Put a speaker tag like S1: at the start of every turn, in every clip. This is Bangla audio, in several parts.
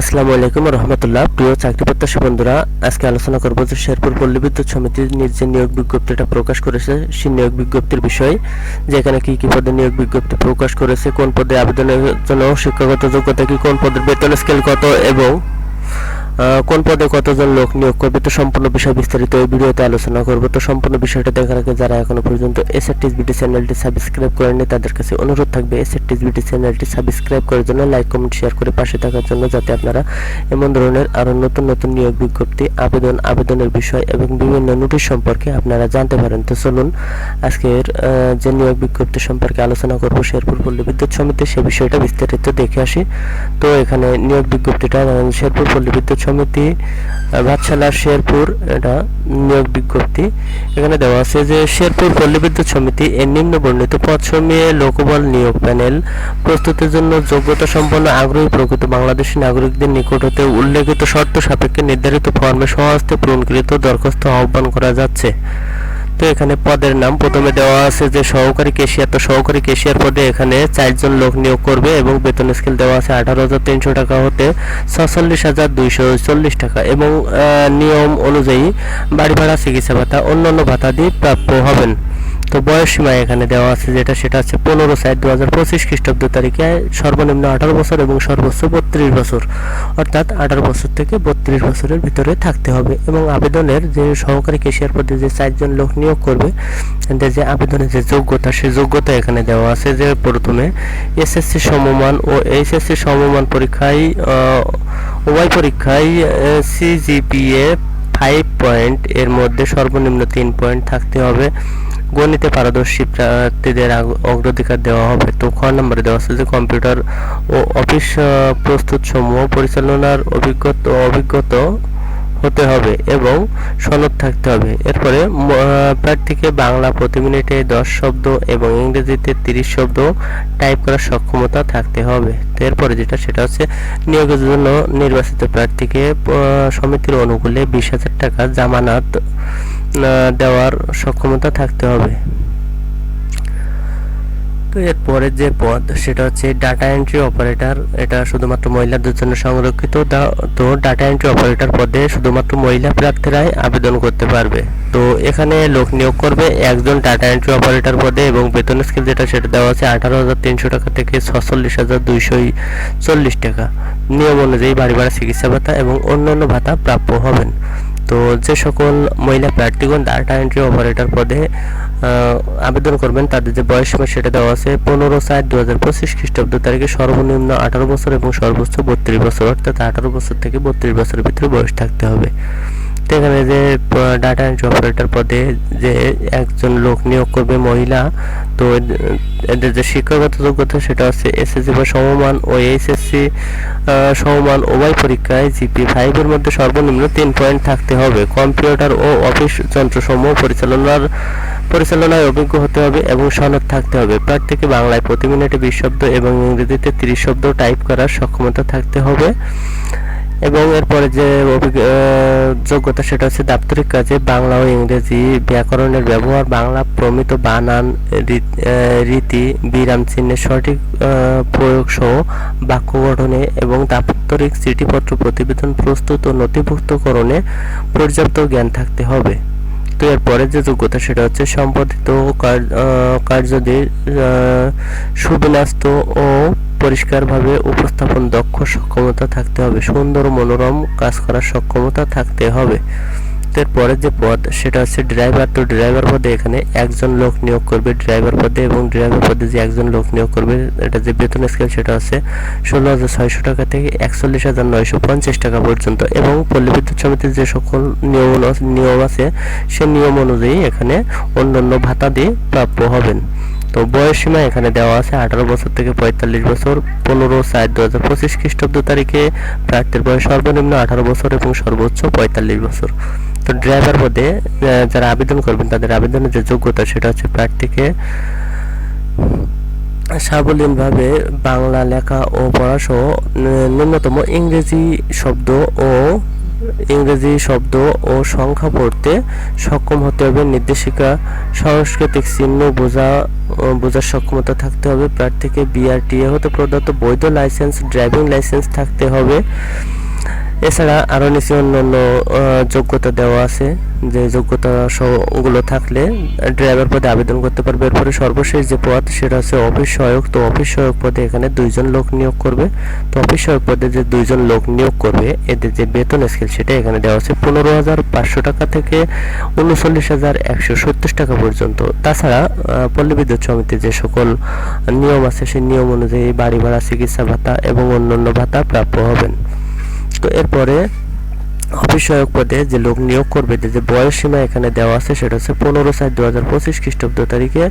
S1: আসসালামু আলাইকুম রহমতুল্লাহ। প্রিয় চাকরি প্রত্যাশী বন্ধুরা, আজকে আলোচনা করব যে শেরপুর পল্লী বিদ্যুৎ সমিতির যে নিয়োগ বিজ্ঞপ্তিটা প্রকাশ করেছে। সেই নিয়োগ বিজ্ঞপ্তির বিষয়ে, যেখানে কি কি পদে নিয়োগ বিজ্ঞপ্তি প্রকাশ করেছে, কোন পদে আবেদনের জন্য শিক্ষাগত যোগ্যতা কি, কোন পদের বেতন স্কেল কত এবং কোন পদে কতজন লোক নিয়োগ করবে তো সম্পূর্ণ বিষয় বিস্তারিত এই ভিডিওতে আলোচনা করব। তো সম্পূর্ণ বিষয়টা দেখার আগে যারা এখনও পর্যন্ত এসআরটিস বিডি চ্যানেলটি সাবস্ক্রাইব করেননি তাদের কাছে অনুরোধ থাকবে এসআরটিস বিডি চ্যানেলটি সাবস্ক্রাইব করার জন্য লাইক, কমেন্ট শেয়ার করে পাশে থাকার জন্য যাতে আপনারা এমন ধরনের আরও নতুন নতুন নিয়োগ বিজ্ঞপ্তি, আবেদন, আবেদনের বিষয় এবং বিভিন্ন নোটিশ সম্পর্কে আপনারা জানতে পারেন। তো চলুন আজকের যে নিয়োগ বিজ্ঞপ্তি সম্পর্কে আলোচনা করব শেরপুর পল্লী বিদ্যুৎ সমিতি সে বিষয়টা বিস্তারিত দেখে আসি। তো এখানে নিয়োগ বিজ্ঞপ্তিটা শেরপুর পল্লী বিদ্যুৎ সমিতি, ভাতশালা, শেরপুর, এটা নিয়োগ বিজ্ঞপ্তি। এখানে দেওয়া আছে যে শেরপুর পল্লী বিদ্যুৎ সমিতি এর নিম্ন বর্ণিত সমিয়ে লোকবল নিয়োগ প্যানেল। প্রস্তুতির জন্য যোগ্যতা সম্পন্ন, আগ্রহী প্রকৃত বাংলাদেশি নাগরিকদের নিকট হতে উল্লেখিত শর্ত সাপেক্ষে নির্ধারিত ফর্মে সহস্তে পূরণকৃত দরখাস্ত আহ্বান করা যাচ্ছে। তো এখানে পদের নাম প্রথমে দেওয়া আছে যে সহকারী কেশিয়ার তো সহকারী কেশিয়ার পদে এখানে চারজন লোক নিয়োগ করবে এবং বেতন স্কেল দেওয়া আছে আঠারো হাজার তিনশো টাকা হতে ছচল্লিশ হাজার দুইশো চল্লিশ টাকা এবং নিয়ম অনুযায়ী বাড়ি ভাড়া, চিকিৎসা ভাতা, অন্যান্য ভাতা দিয়ে প্রাপ্য হবেন। তো বয়স সীমা এখানে দেওয়া আছে, যেটা সেটা হচ্ছে পনেরো সাত দু হাজার পঁচিশ খ্রিস্টাব্দ তারিখে, সর্বনিম্ন আঠারো বছর এবং সর্বোচ্চ বত্রিশ বছর। অর্থাৎ আঠারো বছর থেকে বত্রিশ বছরের ভিতরে থাকতে হবে এবং আবেদনের যে সহকারী কেশিয়ার পদে যে চারজন লোক নিয়োগ করবে, যে আবেদনের যে যোগ্যতা, সেই যোগ্যতা এখানে দেওয়া আছে যে প্রথমে এসএসসি সমমান ও এইচএসসি সমমান পরীক্ষায় উভয় পরীক্ষায় সিজিপিএ ফাইভ পয়েন্ট এর মধ্যে সর্বনিম্ন তিন পয়েন্ট থাকতে হবে। গণিতে পারদর্শী প্রার্থীদের অগ্রাধিকার দেওয়া হবে। তো খ নম্বরে দেওয়া আছে যে কম্পিউটার ও অফিস প্রস্তুত সমূহ পরিচালনার অভিজ্ঞতা অভিজ্ঞতা হতে হবে এবং সনদ থাকতে হবে। এরপরে প্রার্থীকে বাংলা প্রতি মিনিটে দশ শব্দ এবং ইংরেজিতে তিরিশ শব্দ টাইপ করার সক্ষমতা থাকতে হবে। এরপরে যেটা, সেটা হচ্ছে নিয়োগের জন্য নির্বাচিত প্রার্থীকে সমিতির অনুকূলে বিশ হাজার টাকা জামানত দেওয়ার সক্ষমতা থাকতে হবে। তো এরপরে যে পদ, সেটা হচ্ছে ডাটা এন্ট্রি অপারেটর এটা শুধুমাত্র মহিলাদের জন্য সংরক্ষিত। তো ডাটা এন্ট্রি অপারেটর পদে শুধুমাত্র মহিলা প্রার্থীরাই আবেদন করতে পারবে। তো এখানে লোক নিয়োগ করবে একজন ডাটা এন্ট্রি অপারেটর পদে এবং বেতন স্কেল যেটা, সেটা দেওয়া আছে আঠারো হাজার তিনশো টাকা থেকে ছচল্লিশ হাজার দুইশো চল্লিশ টাকা। নিয়ম অনুযায়ী বাড়ি ভাড়া, চিকিৎসা ভাতা এবং অন্যান্য ভাতা প্রাপ্য হবেন। তো যে সকল মহিলা প্রার্থীগণ ডাটা এন্ট্রি অপারেটর পদে আবেদন করবেন, তাদের যে বয়স সীমা সেটা দেওয়া আছে পনেরো সাত দু হাজার পঁচিশ খ্রিস্টাব্দ তারিখে সর্বনিম্ন আঠারো বছর এবং সর্বোচ্চ বত্রিশ বছর, অর্থাৎ আঠারো বছর থেকে বত্রিশ বছরের ভিতরে বয়স থাকতে হবে। তো এখানে যে ডাটা এন্ট্রি অপারেটর পদে যে একজন লোক নিয়োগ করবে মহিলা তো এদ- এদের যে শিক্ষাগত যোগ্যতা সেটা হচ্ছে এসএসসি বা সমমান ও এইচএসসি সমমান উভয় পরীক্ষায় জিপি ফাইভের মধ্যে সর্বনিম্ন তিন পয়েন্ট থাকতে হবে। কম্পিউটার ও অফিস যন্ত্রসমূহ পরিচালনার, পরিচালনায় অভিজ্ঞ হতে হবে এবং সনদ থাকতে হবে। প্রার্থীকে বাংলায় প্রতি মিনিটে বিশ শব্দ এবং ইংরেজিতে তিরিশ শব্দ টাইপ করার সক্ষমতা থাকতে হবে। এবং এরপরে যে যোগ্যতা সেটা হচ্ছে দাপ্তরিক কাজে বাংলা ও ইংরেজি ব্যাকরণের ব্যবহার, বাংলা প্রমিত বানান রীতি, বিরাম চিহ্নের সঠিক প্রয়োগ সহ বাক্য গঠনে এবং দাপ্তরিক চিঠিপত্র প্রতিবেদন প্রস্তুত ও নথিভুক্তকরণে পর্যাপ্ত জ্ঞান থাকতে হবে। তো পরে যে যোগ্যতা সেটা হচ্ছে সম্পর্কিত কার্যদের সুবিন্যস্ত ও পরিষ্কারভাবে উপস্থাপন দক্ষ সক্ষমতা থাকতে হবে। সুন্দর মনোরম কাজ করার সক্ষমতা থাকতে হবে। তো এরপরের যে পদ সেটা হচ্ছে ড্রাইভার তো ড্রাইভার পদে এখানে একজন লোক নিয়োগ করবে ড্রাইভার পদে এবং ড্রাইভার পদে যে একজন লোক নিয়োগ করবে, এটা যে বেতন স্কেল সেটা হচ্ছে ষোলো হাজার ছয়শো টাকা থেকে একচল্লিশ হাজার নয়শো পঞ্চাশ টাকা পর্যন্ত এবং পল্লী বিদ্যুৎ সমিতির যে সকল নিয়ম নিয়ম আছে, সে নিয়ম অনুযায়ী এখানে অন্যান্য ভাতা দিয়ে প্রাপ্য হবেন। তো বয়স সীমা এখানে দেওয়া আছে আঠারো বছর থেকে পঁয়তাল্লিশ বছর, পনেরো সাত দু হাজার পঁচিশ খ্রিস্টাব্দ তারিখে প্রার্থীর বয়স সর্বনিম্ন আঠারো বছর এবং সর্বোচ্চ পঁয়তাল্লিশ বছর। তো ড্রাইভার পদে যারা আবেদন করবেন, তাদের আবেদনের যে যোগ্যতা, সেটা হচ্ছে প্রার্থীকে সাবলীনভাবে বাংলা লেখা ও পড়াসহ ন্যূনতম ইংরেজি শব্দ ও ইংরেজি শব্দ ও সংখ্যা পড়তে সক্ষম হতে হবে। নির্দেশিকা, সাংস্কৃতিক চিহ্ন বোঝা বোঝার সক্ষমতা থাকতে হবে। প্রার্থীকে বিআরটিএ হতে প্রদত্ত বৈধ লাইসেন্স ড্রাইভিং লাইসেন্স থাকতে হবে। এছাড়া আরও নিচে অন্যান্য আহ, যোগ্যতা দেওয়া আছে যে যোগ্যতা সহ- গুলো থাকলে ড্রাইভার পদে আবেদন করতে পারবে। এরপরে সর্বশেষ যে পদ সেটা হচ্ছে অফিস সহায়ক। তো অফিস সহায়ক পদে এখানে দুইজন লোক নিয়োগ করবে। তো অফিস সহায়ক পদে যে দুইজন লোক নিয়োগ করবে এদের যে বেতন স্কেল সেটা এখানে দেওয়া আছে পনেরো হাজার পাঁচশো টাকা থেকে উনচল্লিশ হাজার একশো সত্তর টাকা পর্যন্ত। তাছাড়া পল্লী বিদ্যুৎ সমিতির যে সকল নিয়ম আছে সেই নিয়ম অনুযায়ী বাড়ি ভাড়া চিকিৎসা ভাতা এবং অন্যান্য ভাতা প্রাপ্য হবেন। তো এরপরে অফিস সহায়ক পদে যে লোক নিয়োগ করবে, যে বয়স সীমা এখানে দেওয়া আছে, সেটা হচ্ছে পনেরো চার দু হাজার পঁচিশ খ্রিস্টাব্দ তারিখে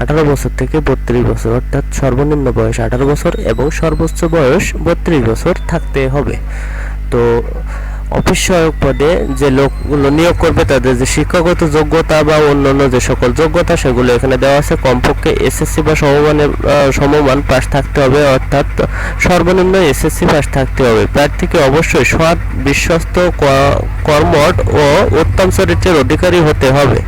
S1: আঠারো বছর থেকে বত্রিশ বছর, অর্থাৎ সর্বনিম্ন বয়স আঠারো বছর এবং সর্বোচ্চ বয়স বত্রিশ বছর থাকতে হবে। তো অফিস সহায়ক পদে যে লোকগুলো নিয়োগ করবে, তাদের যে শিক্ষাগত যোগ্যতা বা অন্যান্য যে সকল যোগ্যতা, সেগুলো এখানে দেওয়া আছে। কমপক্ষে এসএসসি বা সমমানের সমমান পাস থাকতে হবে, অর্থাৎ সর্বনিম্ন এসএসসি পাস থাকতে হবে। প্রার্থীকে অবশ্যই সৎ, বিশ্বস্ত ক- কর্মঠ ও উত্তম চরিত্রের অধিকারী হতে হবে।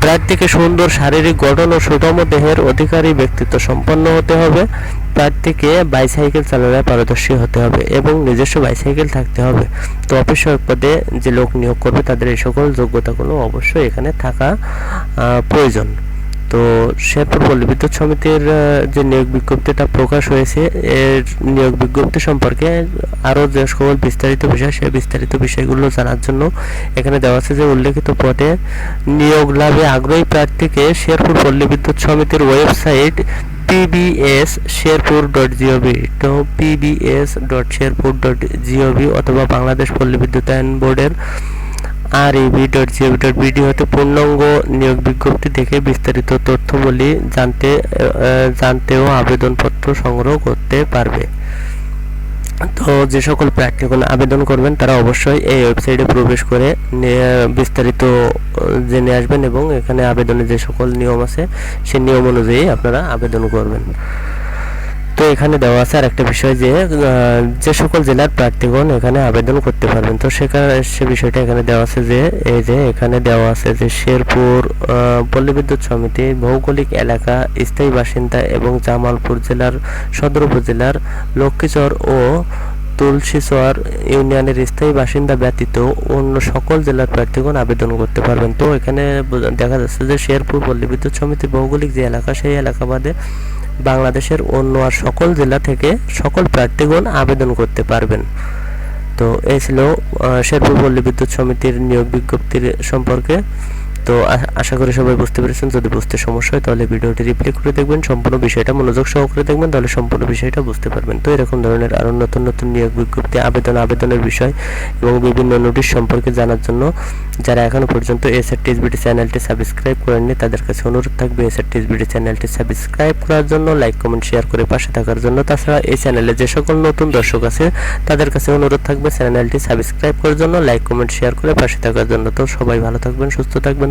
S1: প্রার্থীকে সুন্দর শারীরিক গঠন ও সুষম দেহের অধিকারী ব্যক্তিত্ব সম্পন্ন হতে হবে। প্রার্থীকে বাইসাইকেল চালানোয় পারদর্শী হতে হবে এবং নিজস্ব বাইসাইকেল থাকতে হবে। তো অফিস সহায়ক পদে যে লোক নিয়োগ করবে, তাদের এই সকল যোগ্যতাগুলো অবশ্যই এখানে থাকা প্রয়োজন। তো শেরপুর পল্লী বিদ্যুৎ সমিতির যে নিয়োগ বিজ্ঞপ্তিটা প্রকাশ হয়েছে, এর নিয়োগ বিজ্ঞপ্তি সম্পর্কে আরও যে সকল বিস্তারিত বিষয় সেই বিস্তারিত বিষয়গুলো জানার জন্য এখানে দেওয়া আছে যে উল্লেখিত পদে নিয়োগ লাভে আগ্রহী প্রার্থীকে শেরপুর পল্লী বিদ্যুৎ সমিতির website PBS Sherpur dot GOV তো PBS dot Sherpur dot GOV অথবা বাংলাদেশ পল্লী বিদ্যুতায়ন বোর্ডের R EB dot GOV dot BD হতে পূর্ণাঙ্গ নিয়োগ বিজ্ঞপ্তি দেখে বিস্তারিত তথ্যবলী জানতে জানতেও আবেদনপত্র সংগ্রহ করতে পারবে। তো যে সকল প্রার্থীগণ আবেদন করবেন, তারা অবশ্যই এই ওয়েবসাইটে প্রবেশ করে বিস্তারিত জেনে আসবেন এবং এখানে আবেদনের যে সকল নিয়ম আছে, সেই নিয়ম অনুযায়ী আপনারা আবেদন করবেন। তো এখানে দেওয়া আছে আর একটা বিষয় যে যে সকল জেলার প্রার্থীগণ এখানে আবেদন করতে পারবেন। তো সেখানে সে বিষয়টা এখানে দেওয়া আছে যে, এই যে এখানে দেওয়া আছে যে শেরপুর পল্লী বিদ্যুৎ সমিতি, ভৌগোলিক এলাকা, স্থায়ী বাসিন্দা এবং জামালপুর জেলার, সদর উপজেলার লক্ষ্মীচর ও তুলসীচর ইউনিয়নের স্থায়ী বাসিন্দা ব্যতীত অন্য সকল জেলার প্রার্থীগণ আবেদন করতে পারবেন। তো এখানে দেখা যাচ্ছে যে শেরপুর পল্লী বিদ্যুৎ সমিতির ভৌগোলিক যে এলাকা, সেই এলাকা বাদে বাংলাদেশের অন্য আর সকল জেলা থেকে সকল প্রার্থীগণ আবেদন করতে পারবেন। তো এই ছিল শেরপুর পল্লী বিদ্যুৎ সমিতির নিয়োগ বিজ্ঞপ্তির সম্পর্কে। তো আশা করি সবাই বুঝতে পেরেছেন। যদি বুঝতে সমস্যা হয়, তাহলে ভিডিওটি রিপ্লে করে দেখবেন, সম্পূর্ণ বিষয়টা মনোযোগ সহকারে দেখবেন, তাহলে সম্পূর্ণ বিষয়টা বুঝতে পারবেন। তো এরকম ধরনের আরও নতুন নতুন নিয়োগ বিজ্ঞপ্তি, আবেদন, আবেদনের বিষয় এবং বিভিন্ন নোটিশ সম্পর্কে জানার জন্য যারা এখনও পর্যন্ত এস এসআর টিএসবিটি চ্যানেলটি সাবস্ক্রাইব করেননি, তাদের কাছে অনুরোধ থাকবে এস এসআর টিএসবিটি চ্যানেলটি সাবস্ক্রাইব করার জন্য লাইক কমেন্ট শেয়ার করে পাশে থাকার জন্য। তাছাড়া এই চ্যানেলে যে সকল নতুন দর্শক আছে, তাদের কাছে অনুরোধ থাকবে চ্যানেলটি সাবস্ক্রাইব করার জন্য লাইক কমেন্ট শেয়ার করে পাশে থাকার জন্য। তো সবাই ভালো থাকবেন, সুস্থ থাকবেন